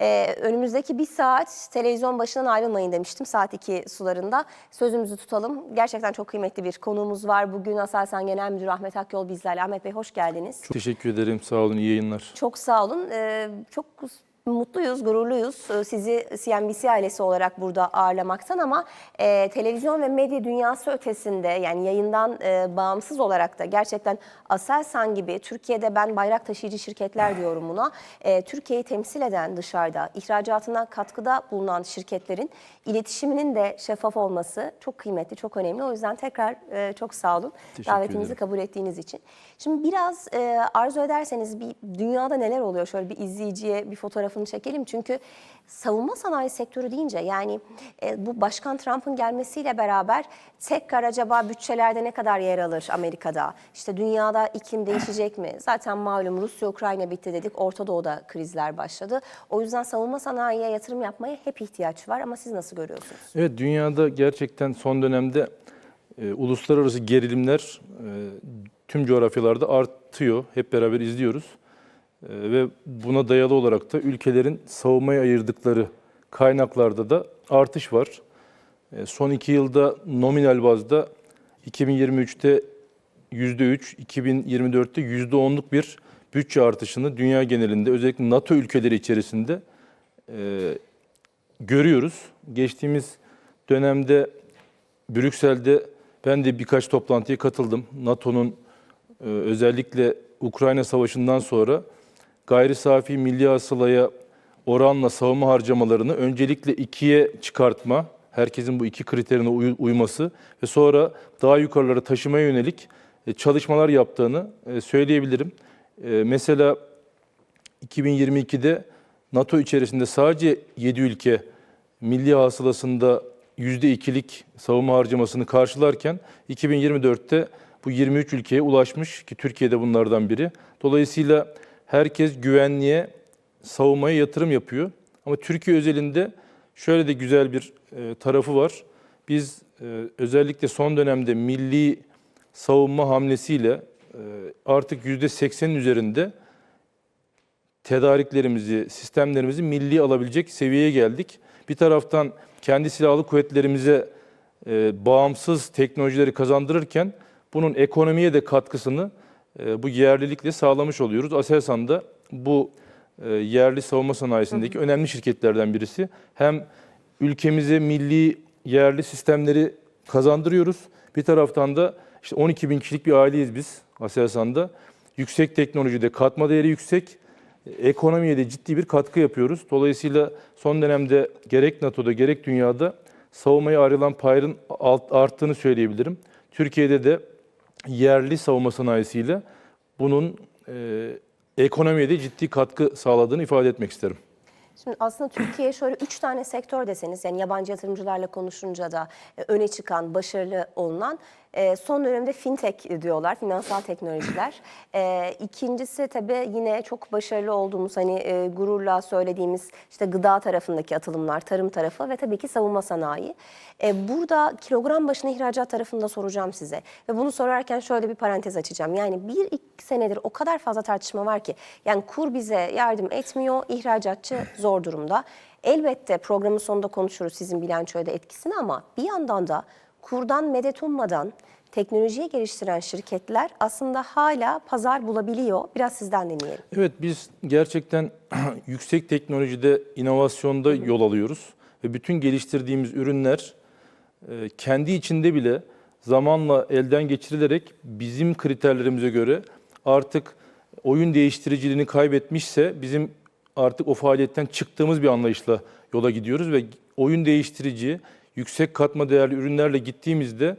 Ee, önümüzdeki bir saat televizyon başından ayrılmayın demiştim saat 2 sularında. Sözümüzü tutalım. Gerçekten çok kıymetli bir konuğumuz var. Bugün Aselsan Genel Müdürü Ahmet Akyol bizlerle. Ahmet Bey hoş geldiniz. Çok teşekkür ederim. Sağ olun. iyi yayınlar. Çok sağ olun. Ee, çok mutluyuz, gururluyuz ee, sizi CNBC ailesi olarak burada ağırlamaktan ama e, televizyon ve medya dünyası ötesinde yani yayından e, bağımsız olarak da gerçekten Aselsan gibi Türkiye'de ben bayrak taşıyıcı şirketler diyorum buna. E, Türkiye'yi temsil eden dışarıda ihracatına katkıda bulunan şirketlerin iletişiminin de şeffaf olması çok kıymetli, çok önemli. O yüzden tekrar e, çok sağ olun Teşekkür davetimizi ederim. kabul ettiğiniz için. Şimdi biraz e, arzu ederseniz bir dünyada neler oluyor şöyle bir izleyiciye bir fotoğrafını çekelim. Çünkü savunma sanayi sektörü deyince yani e, bu Başkan Trump'ın gelmesiyle beraber tekrar acaba bütçelerde ne kadar yer alır Amerika'da? İşte dünyada iklim değişecek mi? Zaten malum Rusya-Ukrayna bitti dedik. Orta Doğu'da krizler başladı. O yüzden savunma sanayiye yatırım yapmaya hep ihtiyaç var ama siz nasıl görüyorsunuz? Evet, dünyada gerçekten son dönemde e, uluslararası gerilimler e, tüm coğrafyalarda artıyor. Hep beraber izliyoruz. E, ve buna dayalı olarak da ülkelerin savunmaya ayırdıkları kaynaklarda da artış var. E, son iki yılda nominal bazda 2023'te %3, 2024'te %10'luk bir bütçe artışını dünya genelinde özellikle NATO ülkeleri içerisinde e, görüyoruz. Geçtiğimiz dönemde Brüksel'de ben de birkaç toplantıya katıldım. NATO'nun e, özellikle Ukrayna Savaşı'ndan sonra gayri safi milli hasılaya oranla savunma harcamalarını öncelikle ikiye çıkartma, herkesin bu iki kriterine uy- uyması ve sonra daha yukarılara taşımaya yönelik e, çalışmalar yaptığını e, söyleyebilirim. E, Mesela 2022'de NATO içerisinde sadece 7 ülke milli hasılasında %2'lik savunma harcamasını karşılarken 2024'te bu 23 ülkeye ulaşmış ki Türkiye de bunlardan biri. Dolayısıyla herkes güvenliğe, savunmaya yatırım yapıyor. Ama Türkiye özelinde şöyle de güzel bir e, tarafı var. Biz e, özellikle son dönemde milli savunma hamlesiyle e, artık %80'in üzerinde tedariklerimizi, sistemlerimizi milli alabilecek seviyeye geldik. Bir taraftan kendi silahlı kuvvetlerimize bağımsız teknolojileri kazandırırken bunun ekonomiye de katkısını bu yerlilikle sağlamış oluyoruz. Aselsan da bu e, yerli savunma sanayisindeki önemli şirketlerden birisi. Hem ülkemize milli yerli sistemleri kazandırıyoruz. Bir taraftan da işte 12 bin kişilik bir aileyiz biz Aselsan'da. Yüksek teknolojide katma değeri yüksek, ekonomiye de ciddi bir katkı yapıyoruz. Dolayısıyla son dönemde gerek NATO'da gerek dünyada savunmaya ayrılan payın arttığını söyleyebilirim. Türkiye'de de yerli savunma sanayisiyle bunun e, ekonomiye de ciddi katkı sağladığını ifade etmek isterim. Şimdi aslında Türkiye şöyle üç tane sektör deseniz yani yabancı yatırımcılarla konuşunca da e, öne çıkan, başarılı olunan e, son dönemde fintech diyorlar, finansal teknolojiler. E, İkincisi tabii yine çok başarılı olduğumuz hani e, gururla söylediğimiz işte gıda tarafındaki atılımlar, tarım tarafı ve tabii ki savunma sanayi. E, Burada kilogram başına ihracat tarafında soracağım size ve bunu sorarken şöyle bir parantez açacağım. Yani bir iki senedir o kadar fazla tartışma var ki yani kur bize yardım etmiyor, ihracatçı zor durumda. Elbette programın sonunda konuşuruz sizin bilançoya da etkisini ama bir yandan da kurdan medet ummadan teknolojiyi geliştiren şirketler aslında hala pazar bulabiliyor. Biraz sizden dinleyelim. Evet biz gerçekten yüksek teknolojide, inovasyonda yol alıyoruz. Ve bütün geliştirdiğimiz ürünler e, kendi içinde bile zamanla elden geçirilerek bizim kriterlerimize göre artık oyun değiştiriciliğini kaybetmişse bizim artık o faaliyetten çıktığımız bir anlayışla yola gidiyoruz ve oyun değiştirici, yüksek katma değerli ürünlerle gittiğimizde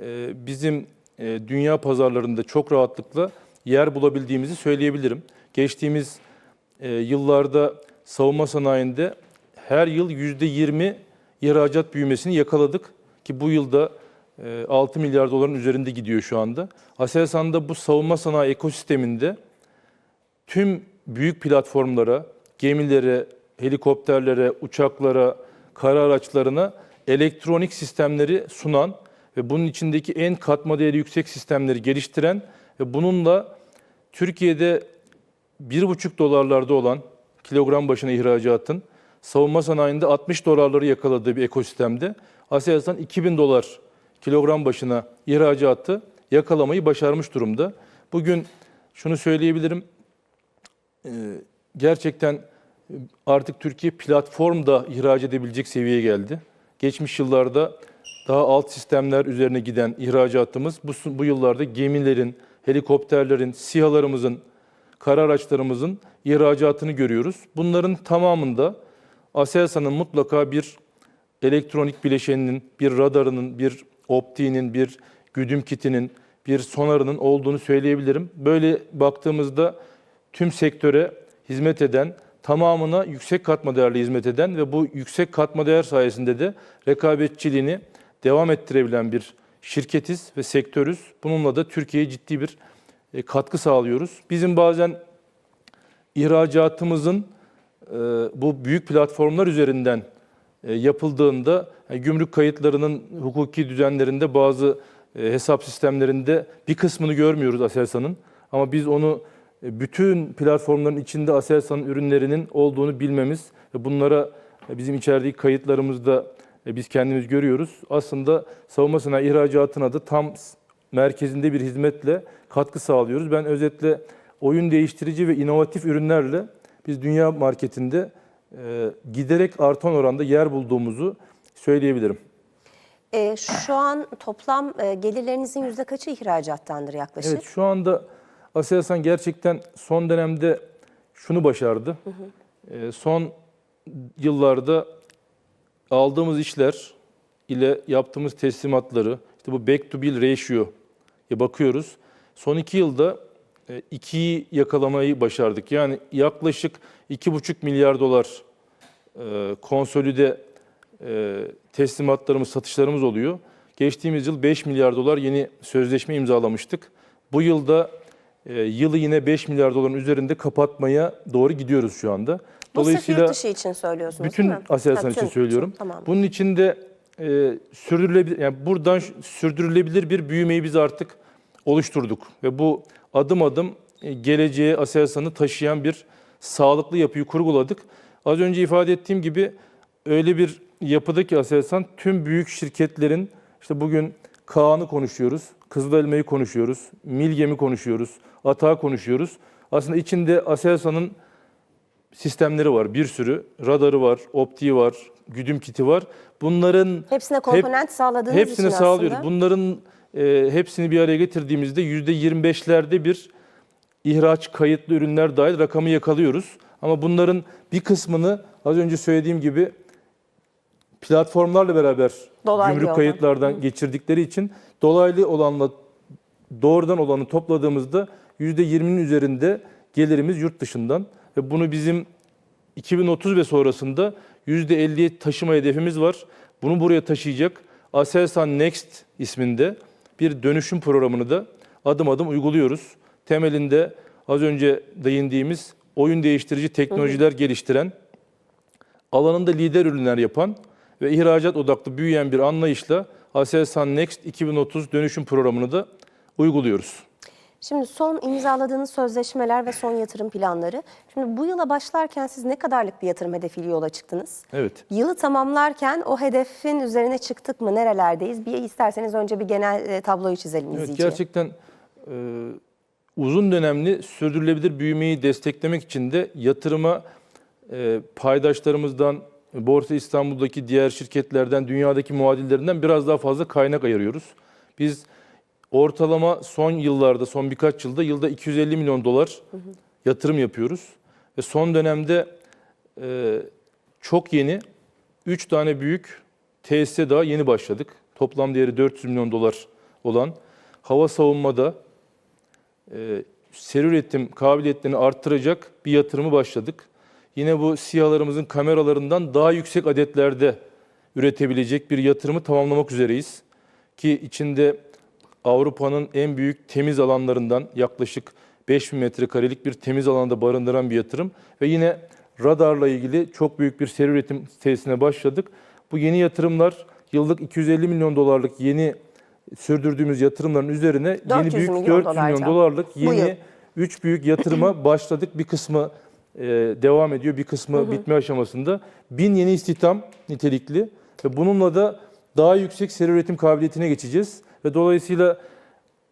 e, bizim e, dünya pazarlarında çok rahatlıkla yer bulabildiğimizi söyleyebilirim. Geçtiğimiz e, yıllarda savunma sanayinde her yıl %20 ihracat büyümesini yakaladık ki bu yılda e, 6 milyar doların üzerinde gidiyor şu anda. Aselsan'da bu savunma sanayi ekosisteminde tüm büyük platformlara, gemilere, helikopterlere, uçaklara, kara araçlarına elektronik sistemleri sunan ve bunun içindeki en katma değeri yüksek sistemleri geliştiren ve bununla Türkiye'de 1,5 dolarlarda olan kilogram başına ihracatın savunma sanayinde 60 dolarları yakaladığı bir ekosistemde Aselsan 2000 dolar kilogram başına ihracatı yakalamayı başarmış durumda. Bugün şunu söyleyebilirim. Ee, gerçekten artık Türkiye platformda ihraç edebilecek seviyeye geldi. Geçmiş yıllarda daha alt sistemler üzerine giden ihracatımız bu, bu yıllarda gemilerin, helikopterlerin, SİHA'larımızın, kara araçlarımızın ihracatını görüyoruz. Bunların tamamında Aselsan'ın mutlaka bir elektronik bileşeninin, bir radarının, bir optiğinin, bir güdüm kitinin, bir sonarının olduğunu söyleyebilirim. Böyle baktığımızda tüm sektöre hizmet eden, tamamına yüksek katma değerli hizmet eden ve bu yüksek katma değer sayesinde de rekabetçiliğini devam ettirebilen bir şirketiz ve sektörüz. Bununla da Türkiye'ye ciddi bir e, katkı sağlıyoruz. Bizim bazen ihracatımızın e, bu büyük platformlar üzerinden e, yapıldığında gümrük kayıtlarının hukuki düzenlerinde bazı hesap sistemlerinde bir kısmını görmüyoruz Aselsan'ın. Ama biz onu bütün platformların içinde Aselsan'ın ürünlerinin olduğunu bilmemiz ve bunlara e, bizim içerideki kayıtlarımızda e, biz kendimiz görüyoruz. Aslında savunma sanayi ihracatına da tam merkezinde bir hizmetle katkı sağlıyoruz. Ben özetle oyun değiştirici ve inovatif ürünlerle biz dünya marketinde e, giderek artan oranda yer bulduğumuzu söyleyebilirim. E, şu an toplam e, gelirlerinizin yüzde kaçı ihracattandır yaklaşık? Evet şu anda Aselsan gerçekten son dönemde şunu başardı. Ee, son yıllarda aldığımız işler ile yaptığımız teslimatları, işte bu back to bill ratio'ya bakıyoruz. Son iki yılda e, ikiyi yakalamayı başardık. Yani yaklaşık 2,5 milyar dolar e, konsolide e, teslimatlarımız, satışlarımız oluyor. Geçtiğimiz yıl 5 milyar dolar yeni sözleşme imzalamıştık. Bu yılda e, yılı yine 5 milyar doların üzerinde kapatmaya doğru gidiyoruz şu anda. Bu sırf yurt dışı için söylüyorsunuz bütün değil mi? Aselsan Ha, için söylüyorum. Tamam. Bunun içinde e, sürdürülebilir yani buradan sürdürülebilir bir büyümeyi biz artık oluşturduk ve bu adım adım e, geleceğe Aselsan'ı taşıyan bir sağlıklı yapıyı kurguladık. Az önce ifade ettiğim gibi öyle bir yapıda ki Aselsan tüm büyük şirketlerin işte bugün Kaan'ı konuşuyoruz, Kızılelma'yı konuşuyoruz, Milgem'i konuşuyoruz, Atağı konuşuyoruz. Aslında içinde Aselsan'ın sistemleri var. Bir sürü radarı var, optiği var, güdüm kiti var. Bunların Hepsine komponent sağladığınız hepsini için sağlıyoruz. aslında. Bunların e, hepsini bir araya getirdiğimizde yüzde 25'lerde bir ihraç kayıtlı ürünler dahil rakamı yakalıyoruz. Ama bunların bir kısmını az önce söylediğim gibi platformlarla beraber Dolaylı gümrük yoldan. kayıtlardan geçirdikleri için dolaylı olanla doğrudan olanı topladığımızda %20'nin üzerinde gelirimiz yurt dışından ve bunu bizim 2030 ve sonrasında %50'ye taşıma hedefimiz var. Bunu buraya taşıyacak Aselsan Next isminde bir dönüşüm programını da adım adım uyguluyoruz. Temelinde az önce değindiğimiz oyun değiştirici teknolojiler geliştiren, alanında lider ürünler yapan ve ihracat odaklı büyüyen bir anlayışla Aselsan Next 2030 dönüşüm programını da uyguluyoruz. Şimdi son imzaladığınız sözleşmeler ve son yatırım planları. Şimdi bu yıla başlarken siz ne kadarlık bir yatırım hedefiyle yola çıktınız? Evet. Yılı tamamlarken o hedefin üzerine çıktık mı? Nerelerdeyiz? Bir isterseniz önce bir genel e, tabloyu çizelim Evet, izleyiciye. gerçekten e, uzun dönemli sürdürülebilir büyümeyi desteklemek için de yatırıma e, paydaşlarımızdan, Borsa İstanbul'daki diğer şirketlerden, dünyadaki muadillerinden biraz daha fazla kaynak ayırıyoruz. Biz ortalama son yıllarda, son birkaç yılda yılda 250 milyon dolar yatırım yapıyoruz. Ve son dönemde e, çok yeni 3 tane büyük tesise daha yeni başladık. Toplam değeri 400 milyon dolar olan hava savunmada e, seri üretim kabiliyetlerini arttıracak bir yatırımı başladık. Yine bu SİHA'larımızın kameralarından daha yüksek adetlerde üretebilecek bir yatırımı tamamlamak üzereyiz. Ki içinde Avrupa'nın en büyük temiz alanlarından yaklaşık 5000 metrekarelik bir temiz alanda barındıran bir yatırım. Ve yine radarla ilgili çok büyük bir seri üretim tesisine başladık. Bu yeni yatırımlar yıllık 250 milyon dolarlık yeni sürdürdüğümüz yatırımların üzerine yeni 400 büyük milyon 400 dolar milyon dolarlık yeni 3 büyük yatırıma başladık. Bir kısmı e, devam ediyor. Bir kısmı bitme aşamasında. Bin yeni istihdam nitelikli ve bununla da daha yüksek seri üretim kabiliyetine geçeceğiz. Ve dolayısıyla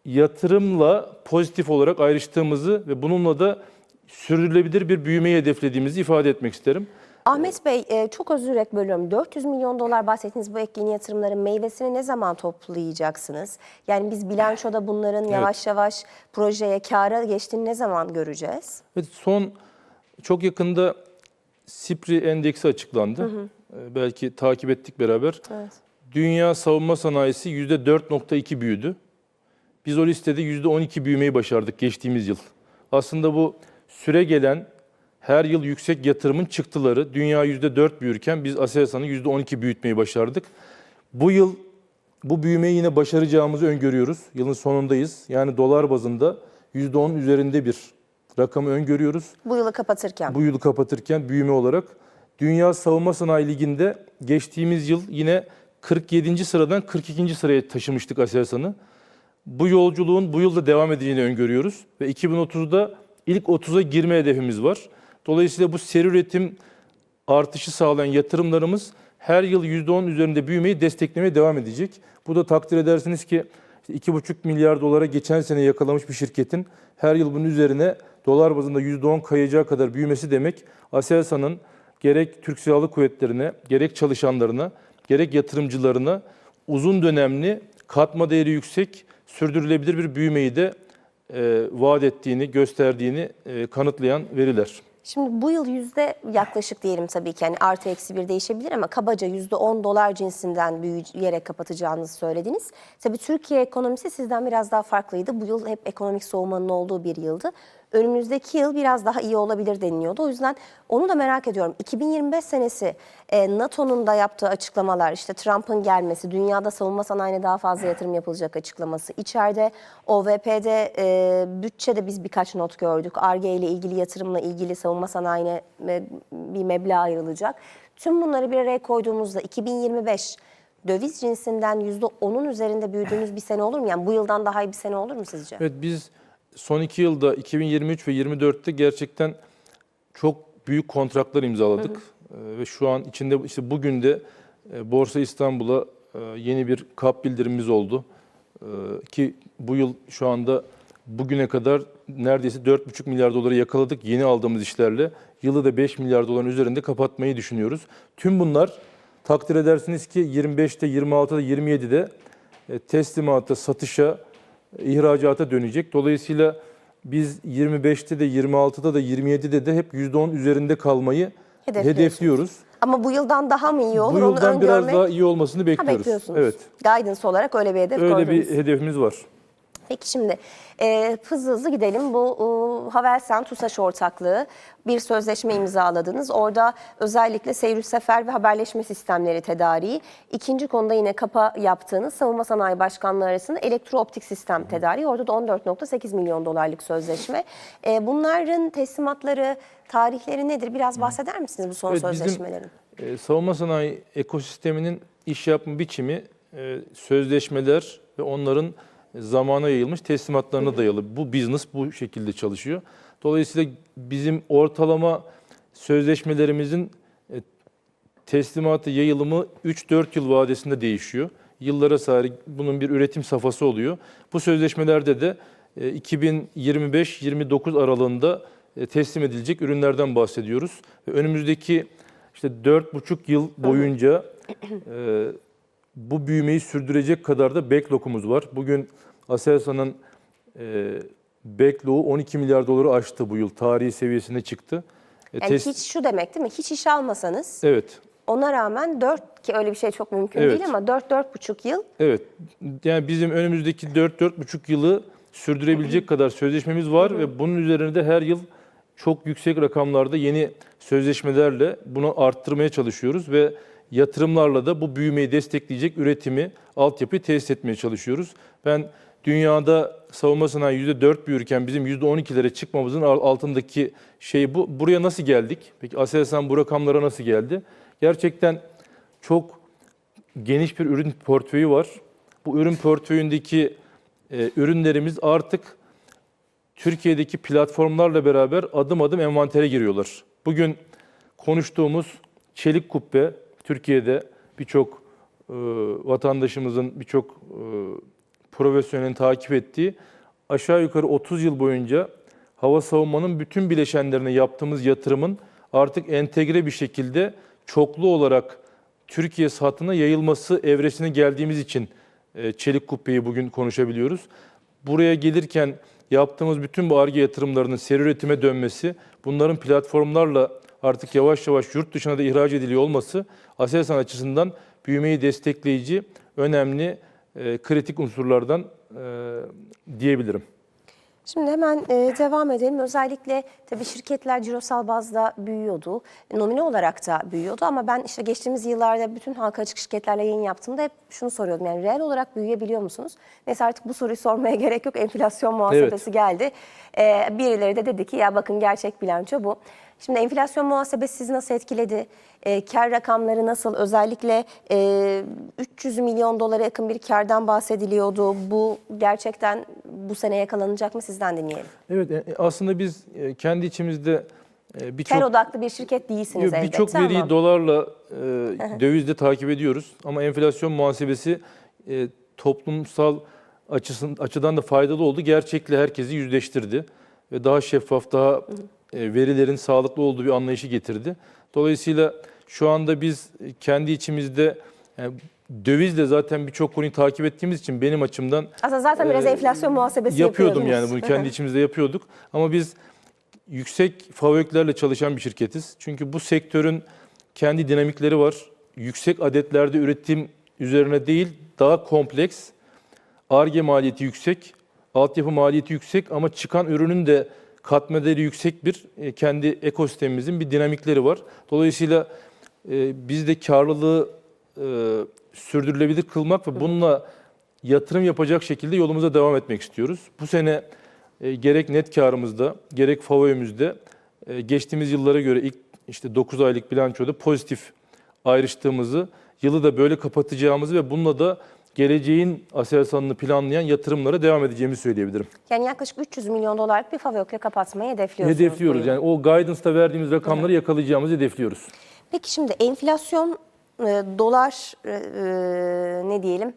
yatırımla pozitif olarak ayrıştığımızı ve bununla da sürdürülebilir bir büyümeyi hedeflediğimizi ifade etmek isterim. Ahmet Bey e, çok özür dilerim bölüyorum. 400 milyon dolar bahsettiğiniz bu ek yeni yatırımların meyvesini ne zaman toplayacaksınız? Yani biz bilançoda bunların yavaş yavaş projeye, kâra geçtiğini ne zaman göreceğiz? Evet, son çok yakında SIPRI endeksi açıklandı. Ee, Belki takip ettik beraber. Evet. Dünya savunma sanayisi %4.2 büyüdü. Biz o listede %12 büyümeyi başardık geçtiğimiz yıl. Aslında bu süre gelen her yıl yüksek yatırımın çıktıları. Dünya %4 büyürken biz Aselsan'ı %12 büyütmeyi başardık. Bu yıl bu büyümeyi yine başaracağımızı öngörüyoruz. Yılın sonundayız. Yani dolar bazında %10 üzerinde bir rakamı öngörüyoruz. Bu yılı kapatırken. Bu yılı kapatırken büyüme olarak Dünya Savunma Sanayi Ligi'nde geçtiğimiz yıl yine 47. sıradan 42. sıraya taşımıştık Aselsan'ı. Bu yolculuğun bu yılda devam edeceğini öngörüyoruz ve 2030'da ilk 30'a girme hedefimiz var. Dolayısıyla bu seri üretim artışı sağlayan yatırımlarımız her yıl %10 üzerinde büyümeyi desteklemeye devam edecek. Bu da takdir edersiniz ki 2,5 milyar dolara geçen sene yakalamış bir şirketin her yıl bunun üzerine dolar bazında %10 kayacağı kadar büyümesi demek Aselsan'ın gerek Türk Silahlı Kuvvetleri'ne, gerek çalışanlarına, gerek yatırımcılarına uzun dönemli, katma değeri yüksek, sürdürülebilir bir büyümeyi de e, vaat ettiğini, gösterdiğini e, kanıtlayan veriler. Şimdi bu yıl yüzde yaklaşık diyelim tabii ki hani artı eksi bir değişebilir ama kabaca yüzde 10 dolar cinsinden büyüyerek kapatacağınızı söylediniz. Tabii Türkiye ekonomisi sizden biraz daha farklıydı. Bu yıl hep ekonomik soğumanın olduğu bir yıldı. Önümüzdeki yıl biraz daha iyi olabilir deniliyordu. O yüzden onu da merak ediyorum. 2025 senesi e, NATO'nun da yaptığı açıklamalar, işte Trump'ın gelmesi, dünyada savunma sanayine daha fazla yatırım yapılacak açıklaması. İçeride OVP'de e, bütçede biz birkaç not gördük. ARGE ile ilgili yatırımla ilgili savunma sanayine e, bir meblağ ayrılacak. Tüm bunları bir araya koyduğumuzda 2025 döviz cinsinden %10'un üzerinde büyüdüğümüz bir sene olur mu? Yani bu yıldan daha iyi bir sene olur mu sizce? Evet biz son iki yılda 2023 ve 2024'te gerçekten çok büyük kontratlar imzaladık. Ee, Ve şu an içinde işte bugün de e, Borsa İstanbul'a e, yeni bir kap bildirimimiz oldu. Ee, Ki bu yıl şu anda bugüne kadar neredeyse 4,5 milyar doları yakaladık yeni aldığımız işlerle. Yılı da 5 milyar doların üzerinde kapatmayı düşünüyoruz. Tüm bunlar takdir edersiniz ki 25'te, 26'da, 27'de e, teslimata, satışa, ihracata dönecek. Dolayısıyla biz 25'te de 26'da da 27'de de hep %10 üzerinde kalmayı hedefliyoruz. Ama bu yıldan daha mı iyi olur? Bu Onu yıldan biraz öngörmek- daha iyi olmasını Ha, bekliyoruz. bekliyorsunuz. Evet. Guidance olarak öyle bir hedef Öyle koydunuz. bir hedefimiz var. Peki şimdi e, hızlı hızlı gidelim. Bu e, Havelsan TUSAŞ ortaklığı bir sözleşme imzaladınız. Orada özellikle seyir sefer ve haberleşme sistemleri tedariği. İkinci konuda yine kapa yaptığınız savunma sanayi başkanlığı arasında elektrooptik sistem tedariği. Orada da 14.8 milyon dolarlık sözleşme. E, bunların teslimatları, tarihleri nedir? Biraz bahseder misiniz bu son Evet, bizim- sözleşmelerin? Ee, savunma sanayi ekosisteminin iş yapma biçimi e, sözleşmeler ve onların zamana yayılmış teslimatlarına dayalı. Bu business bu şekilde çalışıyor. Dolayısıyla bizim ortalama sözleşmelerimizin e, teslimatı yayılımı 3-4 yıl vadesinde değişiyor. Yıllara sahip bunun bir üretim safhası oluyor. Bu sözleşmelerde de e, 2025-29 aralığında e, teslim edilecek ürünlerden bahsediyoruz. Önümüzdeki işte 4,5 yıl boyunca e, bu büyümeyi sürdürecek kadar da backlog'umuz var. Bugün Aselsan'ın e, backlogu 12 milyar doları aştı bu yıl. Tarihi seviyesine çıktı. E, Yani tes- hiç şu demek değil mi? Hiç iş almasanız Evet. ona rağmen 4 ki öyle bir şey çok mümkün Evet. değil ama 4-4,5 yıl Evet. Yani bizim önümüzdeki 4-4,5 yılı sürdürebilecek kadar sözleşmemiz var ve bunun üzerine de her yıl çok yüksek rakamlarda yeni sözleşmelerle bunu arttırmaya çalışıyoruz ve yatırımlarla da bu büyümeyi destekleyecek üretimi, altyapıyı tesis etmeye çalışıyoruz. Ben dünyada savunma sanayi %4 büyürken bizim %12'lere çıkmamızın al- altındaki şey bu. Buraya nasıl geldik? Peki Aselsan bu rakamlara nasıl geldi? Gerçekten çok geniş bir ürün portföyü var. Bu ürün portföyündeki e, ürünlerimiz artık Türkiye'deki platformlarla beraber adım adım envantere giriyorlar. Bugün konuştuğumuz çelik kubbe Türkiye'de birçok e, vatandaşımızın birçok e, profesyonelin takip ettiği aşağı yukarı 30 yıl boyunca hava savunmanın bütün bileşenlerine yaptığımız yatırımın artık entegre bir şekilde çoklu olarak Türkiye sahatına yayılması evresine geldiğimiz için e, çelik kubbeyi bugün konuşabiliyoruz. Buraya gelirken yaptığımız bütün bu ARGE yatırımlarının seri üretime dönmesi, bunların platformlarla artık yavaş yavaş yurt dışına da ihraç ediliyor olması Aselsan açısından büyümeyi destekleyici önemli e, kritik unsurlardan e, diyebilirim. Şimdi hemen e, devam edelim. Özellikle tabii şirketler cirosal bazda büyüyordu. Nomine olarak da büyüyordu ama ben işte geçtiğimiz yıllarda bütün halka açık şirketlerle yayın yaptığımda hep şunu soruyordum. Yani reel olarak büyüyebiliyor musunuz? Neyse artık bu soruyu sormaya gerek yok. Enflasyon muhasebesi geldi. E, birileri de dedi ki ya bakın gerçek bilanço bu. Şimdi enflasyon muhasebesi sizi nasıl etkiledi? E, kar rakamları nasıl? Özellikle e, 300 milyon dolara yakın bir kardan bahsediliyordu. Bu gerçekten bu sene yakalanacak mı? Sizden dinleyelim. Evet e, aslında biz e, kendi içimizde e, birçok Kar odaklı bir şirket değilsiniz elbette Birçok veriyi ama. dolarla, e, dövizle takip ediyoruz. Ama enflasyon muhasebesi e, toplumsal açısın, açıdan da faydalı oldu. Gerçekle herkesi yüzleştirdi. Ve daha şeffaf, daha verilerin sağlıklı olduğu bir anlayışı getirdi. Dolayısıyla şu anda biz kendi içimizde yani dövizle zaten birçok konuyu takip ettiğimiz için benim açımdan Aslında zaten biraz e, enflasyon muhasebesi yapıyordum yani bunu kendi içimizde yapıyorduk. Ama biz yüksek favöklerle çalışan bir şirketiz. Çünkü bu sektörün kendi dinamikleri var. Yüksek adetlerde üretim üzerine değil, daha kompleks, ARGE maliyeti yüksek, altyapı maliyeti yüksek ama çıkan ürünün de katma değeri yüksek bir e, kendi ekosistemimizin bir dinamikleri var. Dolayısıyla e, biz de karlılığı e, sürdürülebilir kılmak ve bununla yatırım yapacak şekilde yolumuza devam etmek istiyoruz. Bu sene e, gerek net karımızda gerek FAVÖ'müzde e, geçtiğimiz yıllara göre ilk işte 9 aylık bilançoda pozitif ayrıştığımızı, yılı da böyle kapatacağımızı ve bununla da geleceğin Aselsan'ını planlayan yatırımlara devam edeceğimizi söyleyebilirim. Yani yaklaşık 300 milyon dolarlık bir favökle kapatmayı hedefliyorsunuz. Hedefliyoruz. Yani o guidance'da verdiğimiz rakamları yakalayacağımızı hedefliyoruz. Peki şimdi enflasyon e, dolar e, e, ne diyelim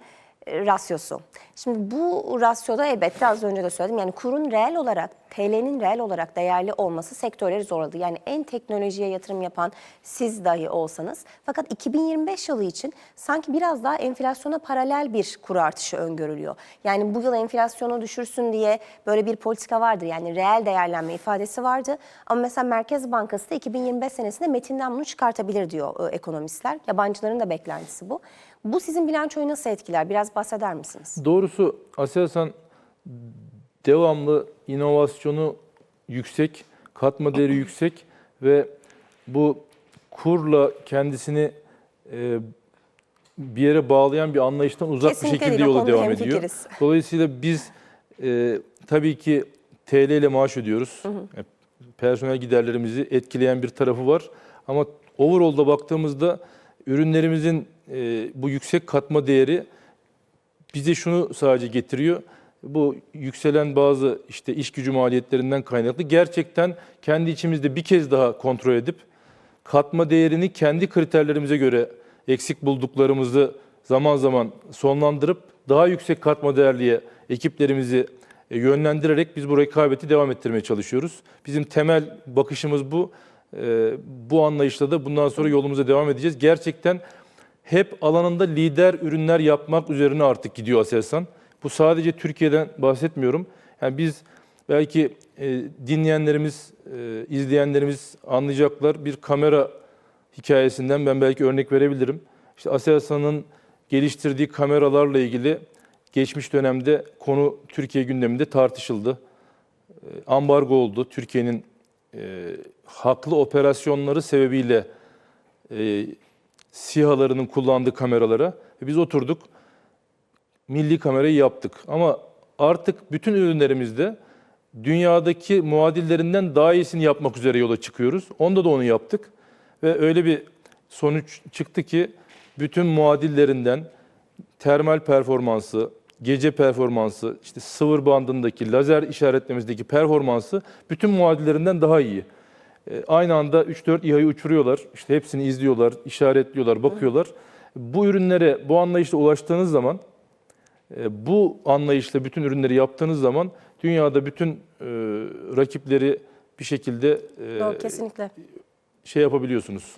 rasyosu. Şimdi bu rasyoda elbette az önce de söyledim yani kurun reel olarak TL'nin reel olarak değerli olması sektörleri zorladı. Yani en teknolojiye yatırım yapan siz dahi olsanız fakat 2025 yılı için sanki biraz daha enflasyona paralel bir kur artışı öngörülüyor. Yani bu yıl enflasyonu düşürsün diye böyle bir politika vardır. Yani reel değerlenme ifadesi vardı. Ama mesela Merkez Bankası da 2025 senesinde metinden bunu çıkartabilir diyor e, ekonomistler. Yabancıların da beklentisi bu. Bu sizin bilançoyu nasıl etkiler? Biraz bahseder misiniz? Doğrusu Aselsan devamlı inovasyonu yüksek, katma değeri yüksek ve bu kurla kendisini e, bir yere bağlayan bir anlayıştan uzak Kesinlikle bir şekilde değil, yola devam ediyor. hemfikiriz. Dolayısıyla biz e, tabii ki TL ile maaş ödüyoruz. E, Personel giderlerimizi etkileyen bir tarafı var. Ama overall'da baktığımızda ürünlerimizin e, bu yüksek katma değeri bize şunu sadece getiriyor. Bu yükselen bazı işte iş gücü maliyetlerinden kaynaklı gerçekten kendi içimizde bir kez daha kontrol edip katma değerini kendi kriterlerimize göre eksik bulduklarımızı zaman zaman sonlandırıp daha yüksek katma değerliye ekiplerimizi e, yönlendirerek biz bu rekabeti devam ettirmeye çalışıyoruz. Bizim temel bakışımız bu. E, Bu anlayışla da bundan sonra yolumuza devam edeceğiz. Gerçekten hep alanında lider ürünler yapmak üzerine artık gidiyor Aselsan. Bu sadece Türkiye'den bahsetmiyorum. Yani biz belki e, dinleyenlerimiz, e, izleyenlerimiz anlayacaklar. Bir kamera hikayesinden ben belki örnek verebilirim. İşte Aselsan'ın geliştirdiği kameralarla ilgili geçmiş dönemde konu Türkiye gündeminde tartışıldı. E, ambargo oldu. Türkiye'nin e, haklı operasyonları sebebiyle e, SİHA'larının kullandığı kameralara. Ve biz oturduk, milli kamerayı yaptık. Ama artık bütün ürünlerimizde dünyadaki muadillerinden daha iyisini yapmak üzere yola çıkıyoruz. Onda da onu yaptık. Ve öyle bir sonuç çıktı ki bütün muadillerinden termal performansı, gece performansı, işte sıvır bandındaki, lazer işaretlemesindeki performansı bütün muadillerinden daha iyi. E, Aynı anda 3-4 İHA'yı uçuruyorlar. İşte hepsini izliyorlar, işaretliyorlar, bakıyorlar. Bu ürünlere bu anlayışla ulaştığınız zaman, e, bu anlayışla bütün ürünleri yaptığınız zaman dünyada bütün e, rakipleri bir şekilde e, Doğru, kesinlikle. şey yapabiliyorsunuz,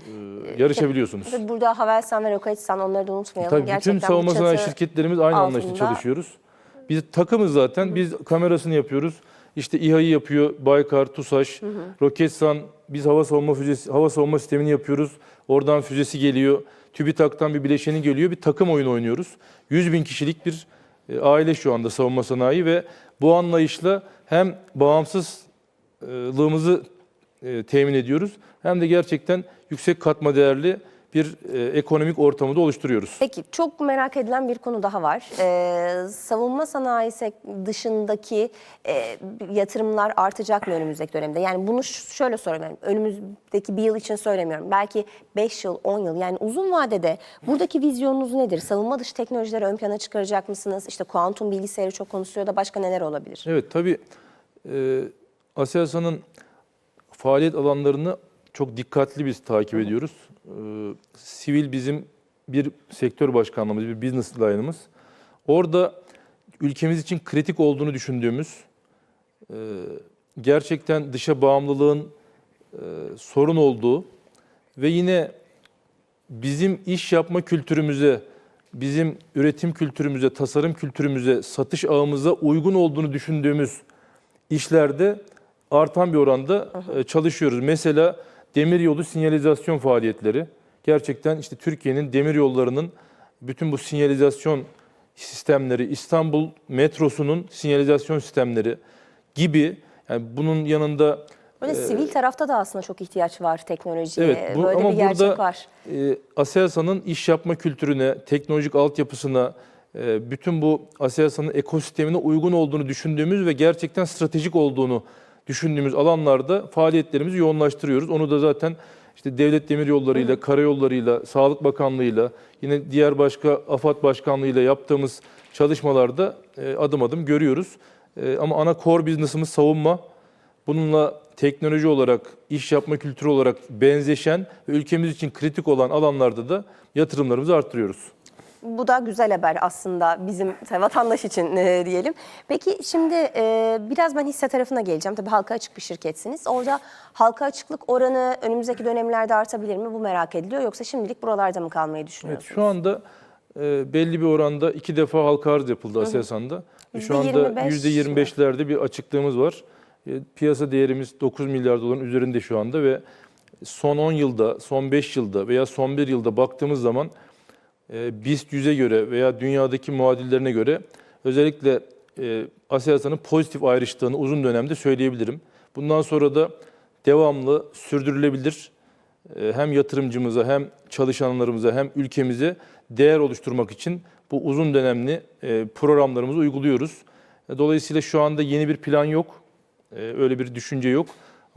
e, yarışabiliyorsunuz. Tabii Burada Havelsan ve Roketsan onları da unutmayalım. Tabii bütün bu savunma sanayi çatı- şirketlerimiz aynı anlayışla altında- çalışıyoruz. Biz takımız zaten. Biz kamerasını yapıyoruz. İşte İHA'yı yapıyor Baykar, TUSAŞ, Roketsan. Biz hava savunma füzesi, hava savunma sistemini yapıyoruz. Oradan füzesi geliyor. TÜBİTAK'tan bir bileşeni geliyor. Bir takım oyunu oynuyoruz. 100 bin kişilik bir e, aile şu anda savunma sanayi ve bu anlayışla hem bağımsızlığımızı e, temin ediyoruz hem de gerçekten yüksek katma değerli bir e, ekonomik ortamı da oluşturuyoruz. Peki çok merak edilen bir konu daha var. Ee, savunma sanayi dışındaki e, yatırımlar artacak mı önümüzdeki dönemde? Yani bunu şöyle soruyorum. Önümüzdeki bir yıl için söylemiyorum. Belki 5 yıl, 10 yıl yani uzun vadede buradaki vizyonunuz nedir? Savunma dışı teknolojileri ön plana çıkaracak mısınız? İşte kuantum bilgisayarı çok konuşuluyor da başka neler olabilir? Evet tabii e, Aselsan'ın faaliyet alanlarını çok dikkatli biz takip ediyoruz. E, sivil bizim bir sektör başkanlığımız, bir business line'ımız. Orada ülkemiz için kritik olduğunu düşündüğümüz, e, gerçekten dışa bağımlılığın e, sorun olduğu ve yine bizim iş yapma kültürümüze, bizim üretim kültürümüze, tasarım kültürümüze, satış ağımıza uygun olduğunu düşündüğümüz işlerde artan bir oranda e, çalışıyoruz. Mesela demiryolu sinyalizasyon faaliyetleri. Gerçekten işte Türkiye'nin demir yollarının bütün bu sinyalizasyon sistemleri, İstanbul metrosunun sinyalizasyon sistemleri gibi yani bunun yanında Böyle sivil tarafta da aslında çok ihtiyaç var teknolojiye. Evet, bu, Böyle ama bir gerçek burada var. e, Aselsan'ın iş yapma kültürüne, teknolojik altyapısına, e, bütün bu Aselsan'ın ekosistemine uygun olduğunu düşündüğümüz ve gerçekten stratejik olduğunu düşündüğümüz alanlarda faaliyetlerimizi yoğunlaştırıyoruz. Onu da zaten işte devlet demir yollarıyla, karayollarıyla, Sağlık Bakanlığı'yla, yine diğer başka AFAD Başkanlığı'yla yaptığımız çalışmalarda e, adım adım görüyoruz. E, ama ana core business'ımız savunma. Bununla teknoloji olarak, iş yapma kültürü olarak benzeşen ve ülkemiz için kritik olan alanlarda da yatırımlarımızı arttırıyoruz. Bu da güzel haber aslında bizim vatandaş için e, diyelim. Peki şimdi e, biraz ben hisse tarafına geleceğim. Tabii halka açık bir şirketsiniz. Orada halka açıklık oranı önümüzdeki dönemlerde artabilir mi? Bu merak ediliyor. Yoksa şimdilik buralarda mı kalmayı Evet, düşünüyorsunuz? şu anda e, belli bir oranda iki defa halka arz yapıldı Aselsan'da. Ve Şu anda %25 %25'lerde bir açıklığımız var. E, Piyasa değerimiz 9 milyar doların üzerinde şu anda ve son 10 yılda, son 5 yılda veya son 1 yılda baktığımız zaman e, BIST 100'e göre veya dünyadaki muadillerine göre özellikle e, Aselsan'ın pozitif ayrıştığını uzun dönemde söyleyebilirim. Bundan sonra da devamlı sürdürülebilir e, hem yatırımcımıza hem çalışanlarımıza hem ülkemize değer oluşturmak için bu uzun dönemli e, programlarımızı uyguluyoruz. E, Dolayısıyla şu anda yeni bir plan yok. E, Öyle bir düşünce yok.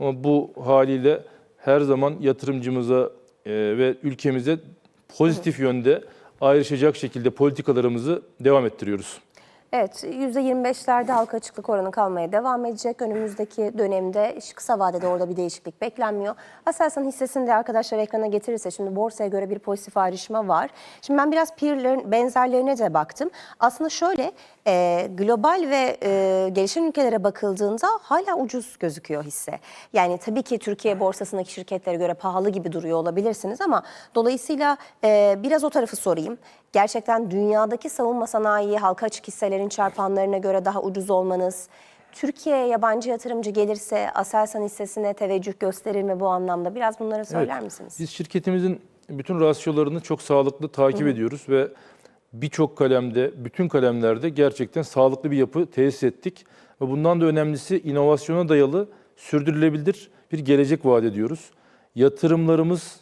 Ama bu haliyle her zaman yatırımcımıza e, ve ülkemize pozitif yönde ayrışacak şekilde politikalarımızı devam ettiriyoruz. Evet, %25'lerde halka açıklık oranı kalmaya devam edecek. Önümüzdeki dönemde kısa vadede orada bir değişiklik beklenmiyor. Aselsan hissesini de arkadaşlar ekrana getirirse şimdi borsaya göre bir pozitif ayrışma var. Şimdi ben biraz peerlerin benzerlerine de baktım. Aslında şöyle e, global ve e, gelişen ülkelere bakıldığında hala ucuz gözüküyor hisse. Yani tabii ki Türkiye borsasındaki şirketlere göre pahalı gibi duruyor olabilirsiniz ama dolayısıyla e, biraz o tarafı sorayım. Gerçekten dünyadaki savunma sanayi halka açık hisselerin çarpanlarına göre daha ucuz olmanız, Türkiye'ye yabancı yatırımcı gelirse Aselsan hissesine teveccüh gösterir mi bu anlamda? Biraz bunları söyler Evet, misiniz? Biz şirketimizin bütün rasyolarını çok sağlıklı takip ediyoruz ve birçok kalemde, bütün kalemlerde gerçekten sağlıklı bir yapı tesis ettik. Ve bundan da önemlisi inovasyona dayalı sürdürülebilir bir gelecek vaat ediyoruz. Yatırımlarımız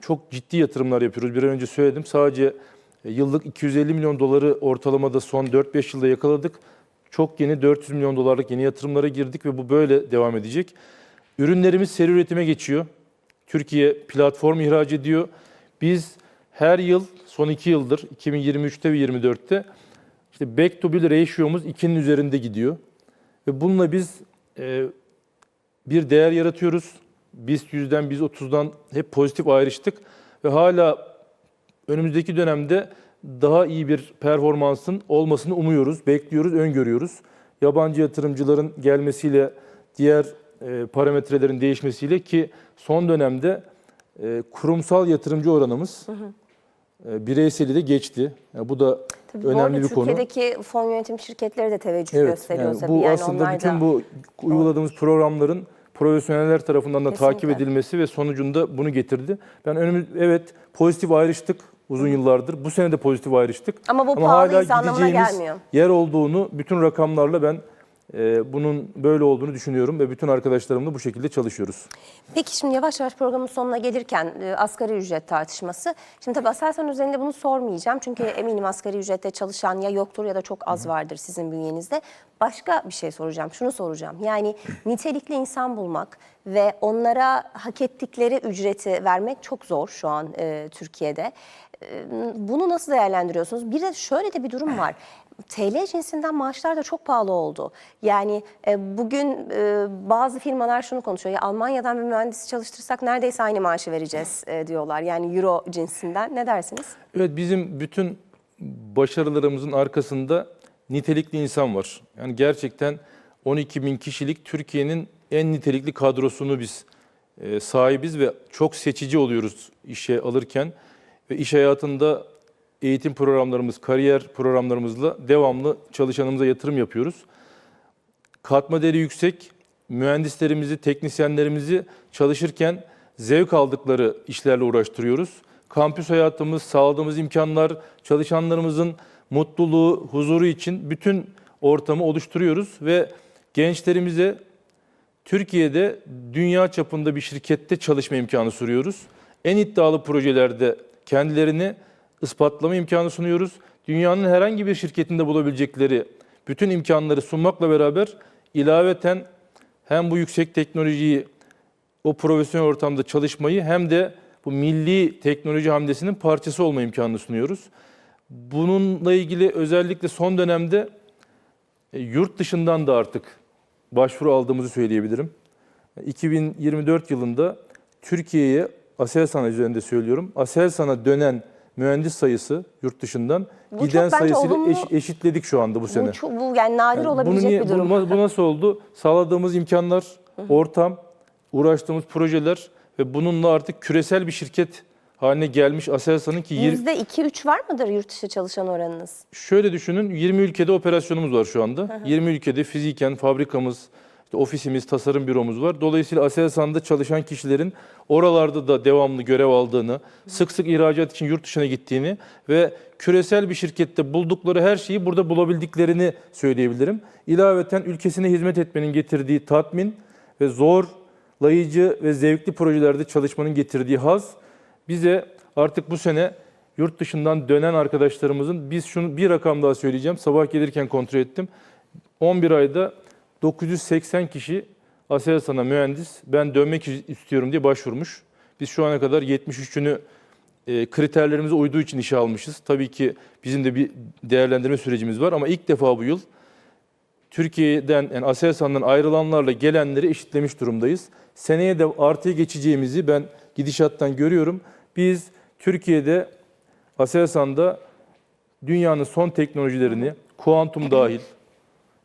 çok ciddi yatırımlar yapıyoruz. Bir an önce söyledim. Sadece e, yıllık 250 milyon doları ortalamada son 4-5 yılda yakaladık. Çok yeni 400 milyon dolarlık yeni yatırımlara girdik ve bu böyle devam edecek. Ürünlerimiz seri üretime geçiyor. Türkiye platform ihraç ediyor. Biz her yıl son iki yıldır 2023'te ve 2024'te İşte back to bill ratio'muz 2'nin üzerinde gidiyor. Ve bununla biz e, bir değer yaratıyoruz. Biz yüzden, biz 30'dan hep pozitif ayrıştık. Ve hala önümüzdeki dönemde daha iyi bir performansın olmasını umuyoruz, bekliyoruz, öngörüyoruz. Yabancı yatırımcıların gelmesiyle, diğer e, parametrelerin değişmesiyle ki son dönemde e, kurumsal yatırımcı oranımız e, bireyseli de geçti. Yani bu da Tabii önemli bir konu. Türkiye'deki fon yönetim şirketleri de teveccüh Evet, gösteriyor yani tabii. bu yani aslında bütün da- bu uyguladığımız programların profesyoneller tarafından da takip Kesinlikle. edilmesi ve sonucunda bunu getirdi. Ben önümüz evet pozitif ayrıştık uzun yıllardır. Bu sene de pozitif ayrıştık. Ama bu hala pahalıyız anlamına gideceğimiz gelmiyor. yer olduğunu bütün rakamlarla ben bunun böyle olduğunu düşünüyorum ve bütün arkadaşlarımla bu şekilde çalışıyoruz. Peki şimdi yavaş yavaş programın sonuna gelirken e, asgari ücret tartışması. Şimdi tabii Aselsan üzerinde bunu sormayacağım. Çünkü eminim asgari ücrette çalışan ya yoktur ya da çok az vardır sizin bünyenizde. Başka bir şey soracağım. Şunu soracağım. Yani nitelikli insan bulmak ve onlara hak ettikleri ücreti vermek çok zor şu an e, Türkiye'de. E, Bunu nasıl değerlendiriyorsunuz? Bir de şöyle de bir durum var. TL cinsinden maaşlar da çok pahalı oldu. Yani e, bugün e, bazı firmalar şunu konuşuyor. Ya Almanya'dan bir mühendisi çalıştırsak neredeyse aynı maaşı vereceğiz e, diyorlar. Yani euro cinsinden. Ne dersiniz? Evet bizim bütün başarılarımızın arkasında nitelikli insan var. Yani gerçekten 12 bin kişilik Türkiye'nin en nitelikli kadrosunu biz e, sahibiz ve çok seçici oluyoruz işe alırken. Ve iş hayatında eğitim programlarımız, kariyer programlarımızla devamlı çalışanımıza yatırım yapıyoruz. Katma değeri yüksek, mühendislerimizi, teknisyenlerimizi çalışırken zevk aldıkları işlerle uğraştırıyoruz. Kampüs hayatımız, sağladığımız imkanlar, çalışanlarımızın mutluluğu, huzuru için bütün ortamı oluşturuyoruz ve gençlerimize Türkiye'de dünya çapında bir şirkette çalışma imkanı sunuyoruz. En iddialı projelerde kendilerini ispatlama imkanı sunuyoruz. Dünyanın herhangi bir şirketinde bulabilecekleri bütün imkanları sunmakla beraber ilaveten hem bu yüksek teknolojiyi o profesyonel ortamda çalışmayı hem de bu milli teknoloji hamlesinin parçası olma imkanını sunuyoruz. Bununla ilgili özellikle son dönemde e, yurt dışından da artık başvuru aldığımızı söyleyebilirim. 2024 yılında Türkiye'ye Aselsan üzerinde söylüyorum. Aselsan'a dönen mühendis sayısı yurt dışından Bu giden sayısıyla olumlu- eş- eşitledik şu anda bu sene. Bu, bu yani nadir Yani olabilecek niye- bir durum. Bu, bu nasıl oldu? Sağladığımız imkanlar, ortam, uğraştığımız projeler ve bununla artık küresel bir şirket haline gelmiş Aselsan'ın ki yir- Yüzde iki üç var mıdır yurt dışı çalışan oranınız? şöyle düşünün 20 ülkede operasyonumuz var şu anda. 20 ülkede fiziken fabrikamız, işte ofisimiz, tasarım büromuz var. Dolayısıyla Aselsan'da çalışan kişilerin oralarda da devamlı görev aldığını, sık sık ihracat için yurt dışına gittiğini ve küresel bir şirkette buldukları her şeyi burada bulabildiklerini söyleyebilirim. İlaveten ülkesine hizmet etmenin getirdiği tatmin ve zorlayıcı ve zevkli projelerde çalışmanın getirdiği haz bize artık bu sene yurt dışından dönen arkadaşlarımızın biz şunu bir rakam daha söyleyeceğim. Sabah gelirken kontrol ettim. 11 ayda 980 kişi Aselsan'a mühendis ben dönmek istiyorum diye başvurmuş. Biz şu ana kadar 73'ünü e, kriterlerimize uyduğu için işe almışız. Tabii ki bizim de bir değerlendirme sürecimiz var ama ilk defa bu yıl Türkiye'den yani Aselsan'dan ayrılanlarla gelenleri eşitlemiş durumdayız. Seneye de artıya geçeceğimizi ben gidişattan görüyorum. Biz Türkiye'de Aselsan'da dünyanın son teknolojilerini kuantum dahil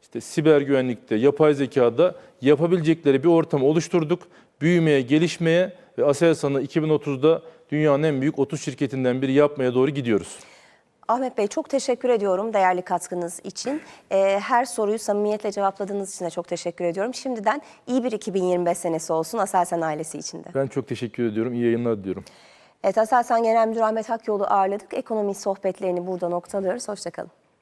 işte siber güvenlikte, yapay zekada yapabilecekleri bir ortamı oluşturduk. Büyümeye, gelişmeye ve Aselsan'ı 2030'da dünyanın en büyük 30 şirketinden biri yapmaya doğru gidiyoruz. Ahmet Bey çok teşekkür ediyorum değerli katkınız için. Ee, her soruyu samimiyetle cevapladığınız için de çok teşekkür ediyorum. Şimdiden iyi bir 2025 senesi olsun Aselsan ailesi için de. Ben çok teşekkür ediyorum. İyi yayınlar diliyorum. Evet Aselsan Genel Müdür Ahmet Akyol'u ağırladık. Ekonomi sohbetlerini burada noktalıyoruz. Hoşçakalın.